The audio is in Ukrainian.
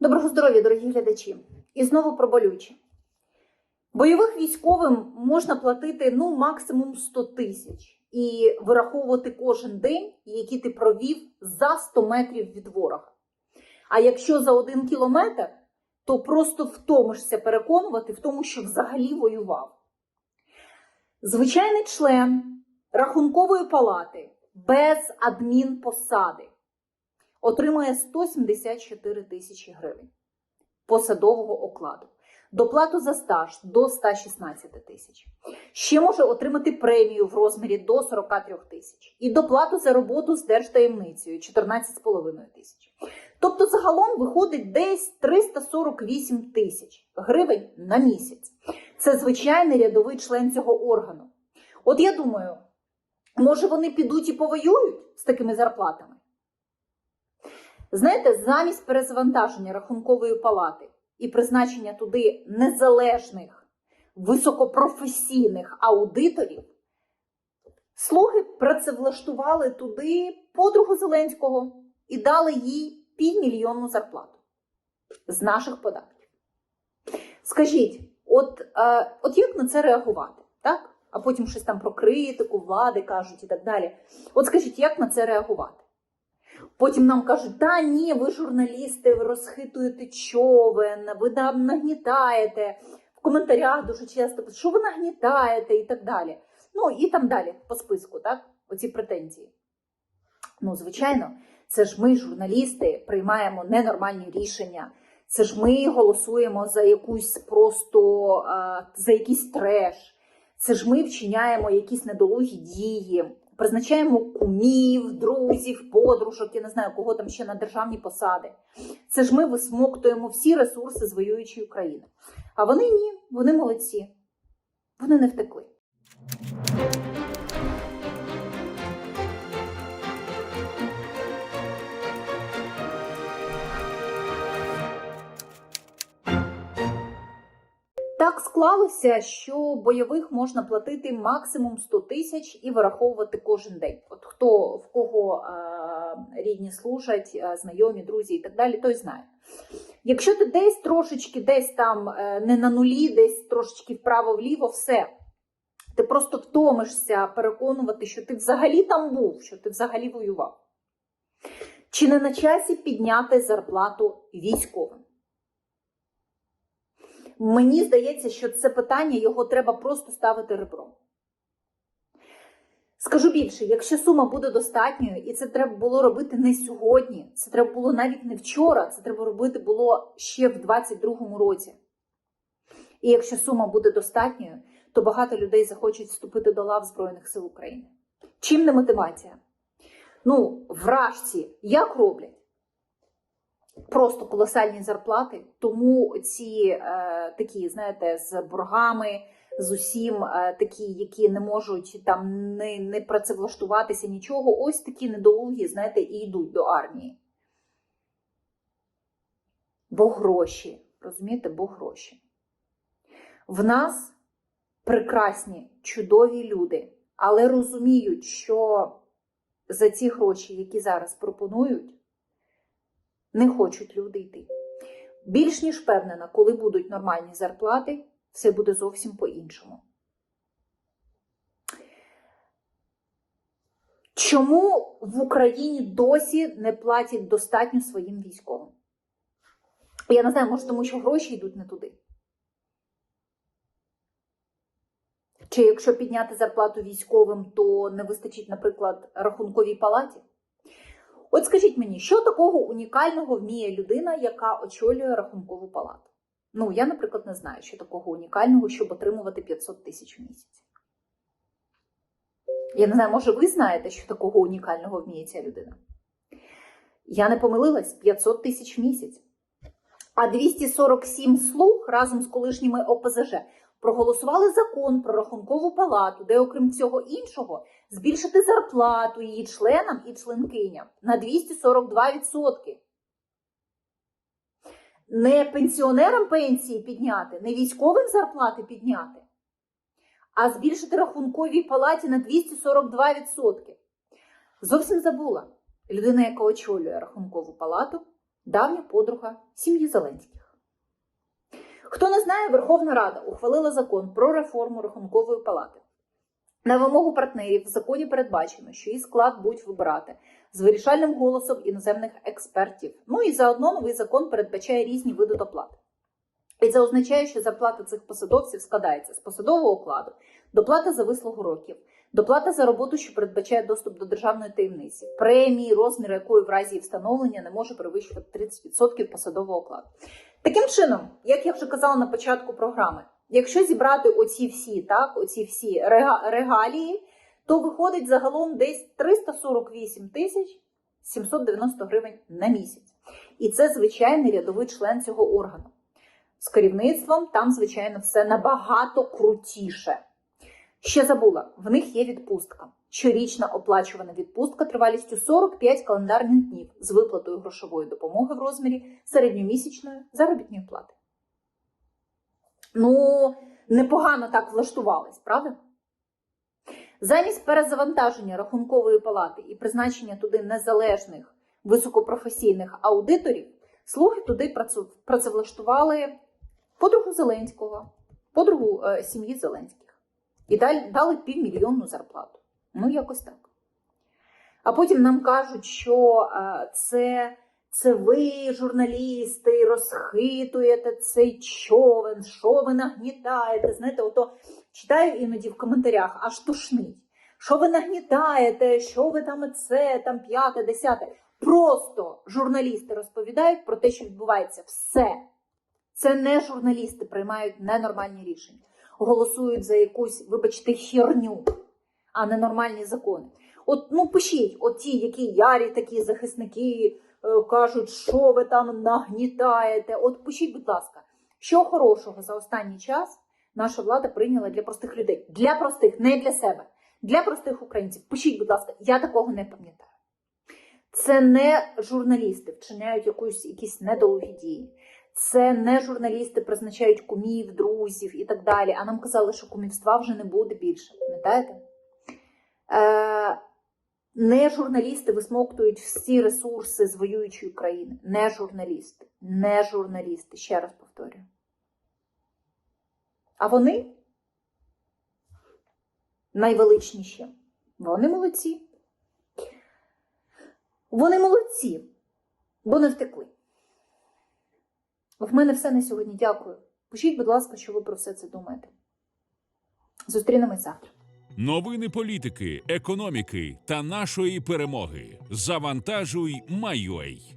Доброго здоров'я, дорогі глядачі! І знову про болюче. Бойових військовим можна платити ну, максимум 100 тисяч і вираховувати кожен день, який ти провів за 100 метрів від ворога. А якщо за один кілометр, то просто втомишся переконувати в тому, що взагалі воював. Звичайний член рахункової палати без адмінпосади отримує 174 тисячі гривень посадового окладу. Доплату за стаж до 116 тисяч. Ще може отримати премію в розмірі до 43 тисяч. І доплату за роботу з держтаємницею 14,5 тисяч. Тобто загалом виходить десь 348 тисяч гривень на місяць. Це звичайний рядовий член цього органу. От я думаю, може вони підуть і повоюють з такими зарплатами? Знаєте, замість перезавантаження рахункової палати і призначення туди незалежних, високопрофесійних аудиторів, слуги працевлаштували туди подругу Зеленського і дали їй півмільйонну зарплату з наших податків. Скажіть, от, е, от як на це реагувати? Так? А потім щось там про критику, влади кажуть і так далі. От скажіть, як на це реагувати? Потім нам кажуть, та ні, ви журналісти, ви розхитуєте човен, ви там нагнітаєте. В коментарях дуже часто, що ви нагнітаєте і так далі. Ну і там далі по списку, так? Оці претензії. Ну, звичайно, це ж ми, журналісти, приймаємо ненормальні рішення. Це ж ми голосуємо за якусь просто за якийсь треш. Це ж ми вчиняємо якісь недолугі дії, призначаємо кумів, друзів, подружок, я не знаю, кого там ще на державні посади. Це ж ми висмоктуємо всі ресурси з воюючої України. А вони ні, вони молодці. Вони не втекли. Так склалося, що бойових можна платити максимум 100 тисяч і вираховувати кожен день. От хто в кого е, рідні служать, е, знайомі, друзі і так далі, той знає. Якщо ти десь трошечки, десь там е, не на нулі, десь трошечки вправо-вліво, все. Ти просто втомишся переконувати, що ти взагалі там був, що ти взагалі воював. Чи не на часі підняти зарплату військовим? Мені здається, що це питання його треба просто ставити ребром. Скажу більше, якщо сума буде достатньою, і це треба було робити не сьогодні, це треба було навіть не вчора, це треба робити було ще в 22-му році. І якщо сума буде достатньою, то багато людей захочуть вступити до лав Збройних сил України. Чим не мотивація? Ну, вражці як роблять? Просто колосальні зарплати, тому ці е, такі, знаєте, з боргами, з усім е, такі, які не можуть там не, не працевлаштуватися нічого, ось такі недолугі, знаєте, і йдуть до армії. Бо гроші, розумієте, бо гроші. В нас прекрасні, чудові люди, але розуміють, що за ці гроші, які зараз пропонують, не хочуть люди йти. Більш ніж впевнена, коли будуть нормальні зарплати, все буде зовсім по-іншому. Чому в Україні досі не платять достатньо своїм військовим? Я не знаю, може, тому що гроші йдуть не туди. Чи якщо підняти зарплату військовим, то не вистачить, наприклад, рахунковій палаті? От скажіть мені, що такого унікального вміє людина, яка очолює рахункову палату? Ну, я, наприклад, не знаю, що такого унікального, щоб отримувати 500 тисяч в місяць. Я не знаю, може, ви знаєте, що такого унікального вміє ця людина? Я не помилилась 500 тисяч в місяць. А 247 слуг разом з колишніми ОПЗЖ проголосували закон про рахункову палату, де, окрім цього іншого, збільшити зарплату її членам і членкиням на 242%. Не пенсіонерам пенсії підняти, не військовим зарплати підняти, а збільшити рахунковій палаті на 242%. Зовсім забула. Людина, яка очолює рахункову палату, давня подруга сім'ї Зеленських. Хто не знає, Верховна Рада ухвалила закон про реформу Рахункової палати. На вимогу партнерів в законі передбачено, що її склад будуть вибирати з вирішальним голосом іноземних експертів. Ну і заодно новий закон передбачає різні види доплат. І це означає, що зарплата цих посадовців складається з посадового окладу, доплата за вислугу років, доплата за роботу, що передбачає доступ до державної таємниці, премії, розмір якої в разі встановлення не може перевищувати 30% посадового окладу. Таким чином, як я вже казала на початку програми, якщо зібрати оці всі, так, оці всі регалії, то виходить загалом десь 348 тисяч 790 гривень на місяць. І це звичайний рядовий член цього органу. З керівництвом там, звичайно, все набагато крутіше. Ще забула, в них є відпустка. Щорічна оплачувана відпустка тривалістю 45 календарних днів з виплатою грошової допомоги в розмірі середньомісячної заробітної плати. Ну, непогано так влаштувались, правда? Замість перезавантаження рахункової палати і призначення туди незалежних високопрофесійних аудиторів, слуги туди працевлаштували подругу Зеленського, подругу е, сім'ї Зеленських. І дали півмільйонну зарплату. Ну, якось так. А потім нам кажуть, що е, це, це ви, журналісти, розхитуєте цей човен, що ви нагнітаєте. Знаєте, ото читаю іноді в коментарях, аж тушнить. Що ви нагнітаєте, що ви там це, там п'яте, десяте. Просто журналісти розповідають про те, що відбувається. Все. Це не журналісти приймають ненормальні рішення, голосують за якусь, вибачте, херню, а не нормальні закони. От ну пишіть, от ті, які ярі такі захисники е, кажуть, що ви там нагнітаєте. От пишіть, будь ласка, що хорошого за останній час наша влада прийняла для простих людей. Для простих, не для себе, для простих українців. Пишіть, будь ласка, я такого не пам'ятаю. Це не журналісти вчиняють якусь, якісь недолугі дії. Це не журналісти призначають кумів, друзів і так далі. А нам казали, що кумівства вже не буде більше. Пам'ятаєте? Е, не журналісти висмоктують всі ресурси з воюючої країни. Не журналісти. Не журналісти. Ще раз повторюю. А вони найвеличніші. Вони молодці. Вони молодці, бо не втекли. В мене все на сьогодні. Дякую. Пишіть, будь ласка, що ви про все це думаєте. Зустрінемось завтра. Новини політики, економіки та нашої перемоги. Завантажуй, майой.